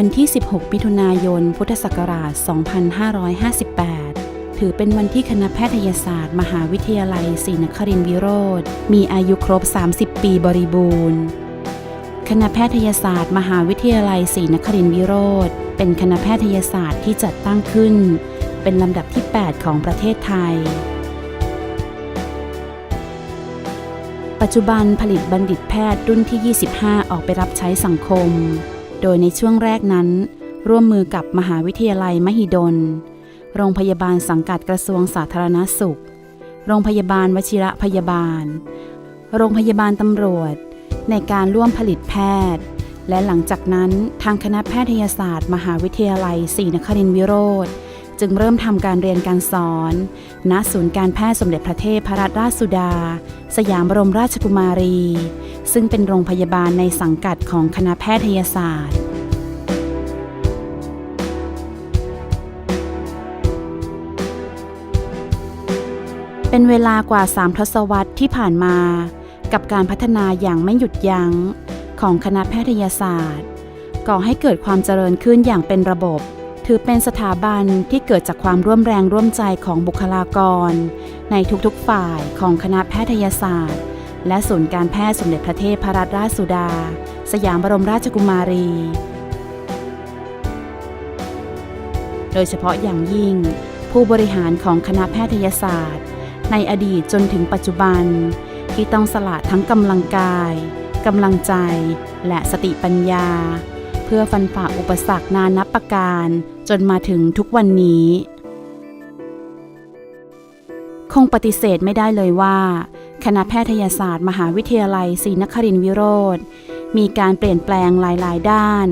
วันที่ 16 มิถุนายน พุทธศักราช 2558 ถือเป็นวันที่คณะแพทยศาสตร์ มหาวิทยาลัยศรีนครินทรวิโรธมีอายุครบ 30 ปีบริบูรณ์ คณะแพทยศาสตร์ มหาวิทยาลัยศรีนครินทรวิโรธเป็นคณะแพทยศาสตร์ที่จัดตั้งขึ้น เป็นลำดับที่ 8 ของประเทศไทย ปัจจุบันผลิตบัณฑิตแพทย์รุ่นที่ 25 ออกไปรับใช้สังคม โดยในช่วงแรกนั้น ร่วมมือกับมหาวิทยาลัยมหิดล โรงพยาบาลสังกัดกระทรวงสาธารณสุข โรงพยาบาลวชิระพยาบาล โรงพยาบาลตำรวจ ในการร่วมผลิตแพทย์ และหลังจากนั้นทางคณะแพทยศาสตร์ มหาวิทยาลัยศรีนครินทรวิโรธจึงเริ่มทำการเรียนการสอน ณ ศูนย์การแพทย์สมเด็จพระเทพพรัตนราชสุดา สยามบรมราชกุมารี ซึ่งเป็นโรงพยาบาลในสังกัดของคณะแพทยศาสตร์เป็นเวลากว่า3ทศวรรษที่ผ่านมา กับการพัฒนาอย่างไม่หยุดยัง้งของคณะแพทยศาสตร์ ก่อให้เกิดความเจริญขึ้นอย่างเป็นระบบ ถือเป็นสถาบันที่เกิดจากความร่วมแรงร่วมใจของบุคลากร ในทุกๆฝ่ายของคณะแพทยศาสตร์ และศูนย์การแพทย์สมเด็จพระเทพพรัตนราชสุดา สยามบรมราชกุมารี โดยเฉพาะอย่างยิ่ง ผู้บริหารของคณะแพทยศาสตร์ ในอดีตจนถึงปัจจุบัน ที่ต้องสละทั้งกำลังกายกำลังใจ และสติปัญญา เพื่อฟันฝ่าอุปสรรคนานับประการ จนมาถึงทุกวันนี้ คงปฏิเสธไม่ได้เลยว่า คณะแพทยศาสตร์ มหาวิทยาลัยศรีนครินทรวิโรธมีการเปลี่ยนแปลงหลายๆ ด้าน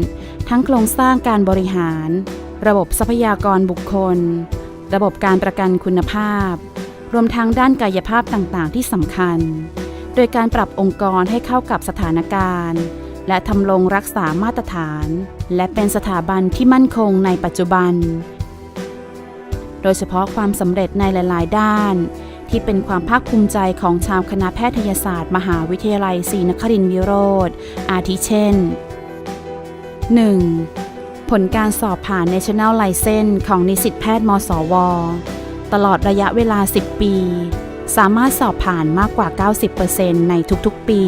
ทั้งโครงสร้างการบริหาร ระบบทรัพยากรบุคคล ระบบการประกันคุณภาพ รวมทั้งด้านกายภาพต่างๆ ที่สำคัญ โดยการปรับองค์กรให้เข้ากับสถานการณ์ และทำลงรักษามาตรฐาน และเป็นสถาบันที่มั่นคงในปัจจุบัน โดยเฉพาะความสำเร็จในหลาย ๆ ด้าน ที่เป็นความภาคภูมิใจของชาวคณะแพทยศาสตร์ มหาวิทยาลัยศรีนครินทรวิโรธอาทิเช่น 1. ผลการสอบผ่าน National License ของนิสิตแพทย์มศวตลอดระยะเวลา 10 ปี สามารถสอบผ่านมากกว่า 90%ในทุกๆปี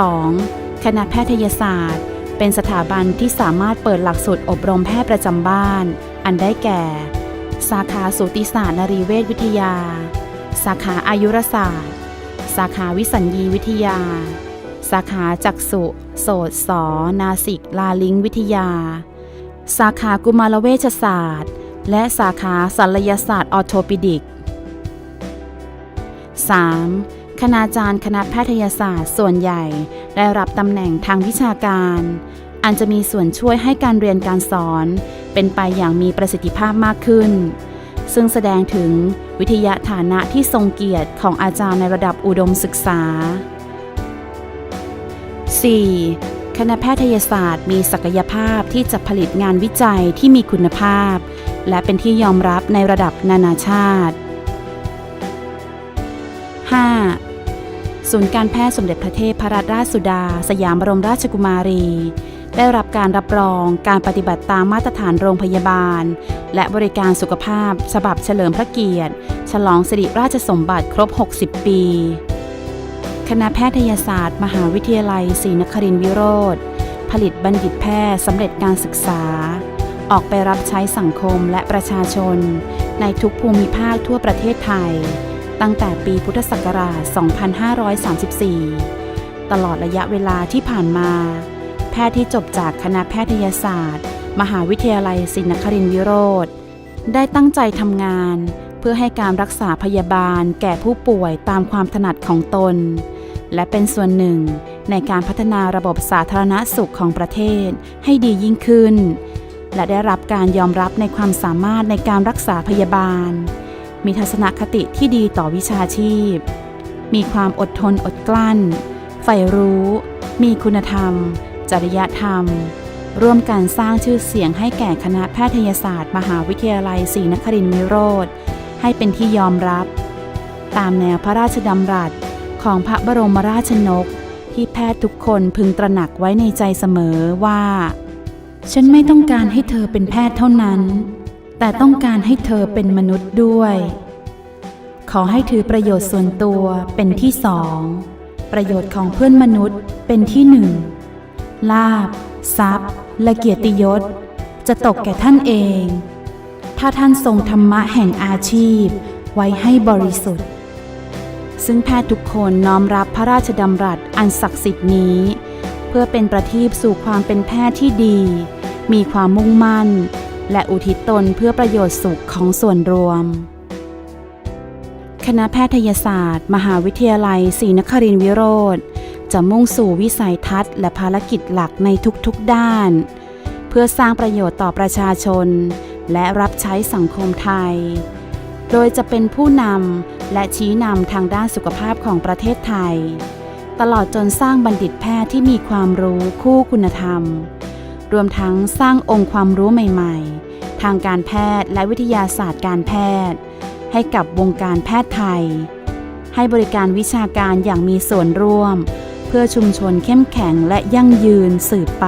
2. คณะแพทยศาสตร์ เป็นสถาบันที่สามารถเปิดหลักสูตรอบรมแพทย์ประจำบ้าน อันได้แก่ สาขาสูติศาสตร์นรีเวชวิทยา สาขาอายุรศาสตร์ สาขาวิสัญญีวิทยา สาขาจักษุโสตสอนาสิก ลาลิงวิทยา สาขากุมารเวชศาสตร์ และสาขาศัลยศาสตร์ออโทปิดิก 3. คณาจารย์คณะแพทยศาสตร์ส่วนใหญ่ได้รับตำแหน่งทางวิชาการ อันจะมีส่วนช่วยให้การเรียนการสอน เป็นไปอย่างมีประสิทธิภาพมากขึ้น ซึ่งแสดงถึงวิทยาฐานะที่ทรงเกียรติของอาจารย์ในระดับอุดมศึกษา 4. คณะแพทยศาสตร์มีศักยภาพที่จะผลิตงานวิจัยที่มีคุณภาพ และเป็นที่ยอมรับในระดับนานาชาติ 5. ศูนย์การแพทย์สมเด็จพระเทพพรัตนราชสุดา สยามบรมราชกุมารี ได้รับการรับรองการปฏิบัติตามมาตรฐานโรงพยาบาล และบริการสุขภาพ ฉบับเฉลิมพระเกียรติ ฉลองสิริราชสมบัติครบ 60 ปี คณะแพทยศาสตร์ มหาวิทยาลัยศรีนครินทรวิโรธผลิตบัณฑิตแพทย์สำเร็จการศึกษา ออกไปรับใช้สังคมและประชาชน ในทุกภูมิภาคทั่วประเทศไทย ตั้งแต่ปีพุทธศักราช 2534 ตลอดระยะเวลาที่ผ่านมา แพทย์ที่จบจากคณะแพทยศาสตร์ มหาวิทยาลัยศรีนครินทรวิโรธได้ตั้งใจทำงาน เพื่อให้การรักษาพยาบาลแก่ผู้ป่วยตามความถนัดของตน และเป็นส่วนหนึ่งในการพัฒนาระบบสาธารณสุขของประเทศให้ดียิ่งขึ้น และได้รับการยอมรับในความสามารถในการรักษาพยาบาล มีทัศนคติที่ดีต่อวิชาชีพ มีความอดทนอดกลั้นใฝ่รู้ มีคุณธรรม จริยธรรม ร่วมกันสร้างชื่อเสียงให้แก่คณะแพทยศาสตร์ มหาวิทยาลัยศรีนครินทรวิโรธให้เป็นที่ยอมรับ ตามแนวพระราชดำรัสของพระบรมราชนก ที่แพทย์ทุกคนพึงตระหนักไว้ในใจเสมอว่า ฉันไม่ต้องการให้เธอเป็นแพทย์เท่านั้น แต่ต้องการให้เธอเป็นมนุษย์ด้วย ขอให้ถือประโยชน์ส่วนตัวเป็นที่สองประโยชน์ของเพื่อนมนุษย์เป็นที่หนึ่ง ลาบ ทรัพย์ และเกียรติยศ จะตกแก่ท่านเอง ถ้าท่านทรงธรรมะแห่งอาชีพ ไว้ให้บริสุทธิ์ ซึ่งแพทย์ทุกคนน้อมรับพระราชดำรัสอันศักดิ์สิทธิ์นี้ เพื่อเป็นประทีปสู่ความเป็นแพทย์ที่ดี มีความมุ่งมั่น และอุทิศตนเพื่อประโยชน์สุขของส่วนรวมคณะแพทยศาสตร์ มหาวิทยาลัยศรีนครินทรวิโรธ จะมุ่งสู่วิสัยทัศน์และภารกิจหลักในทุกๆด้าน เพื่อสร้างประโยชน์ต่อประชาชน และรับใช้สังคมไทย โดยจะเป็นผู้นำและชี้นำทางด้านสุขภาพของประเทศไทย ตลอดจนสร้างบัณฑิตแพทย์ที่มีความรู้คู่คุณธรรม รวมทั้งสร้างองค์ความรู้ใหม่ๆ ทางการแพทย์และวิทยาศาสตร์การแพทย์ ให้กับวงการแพทย์ไทย ให้บริการวิชาการอย่างมีส่วนร่วม พื่อชุมชนเข้มแข็งและยั่งยืนสืบไป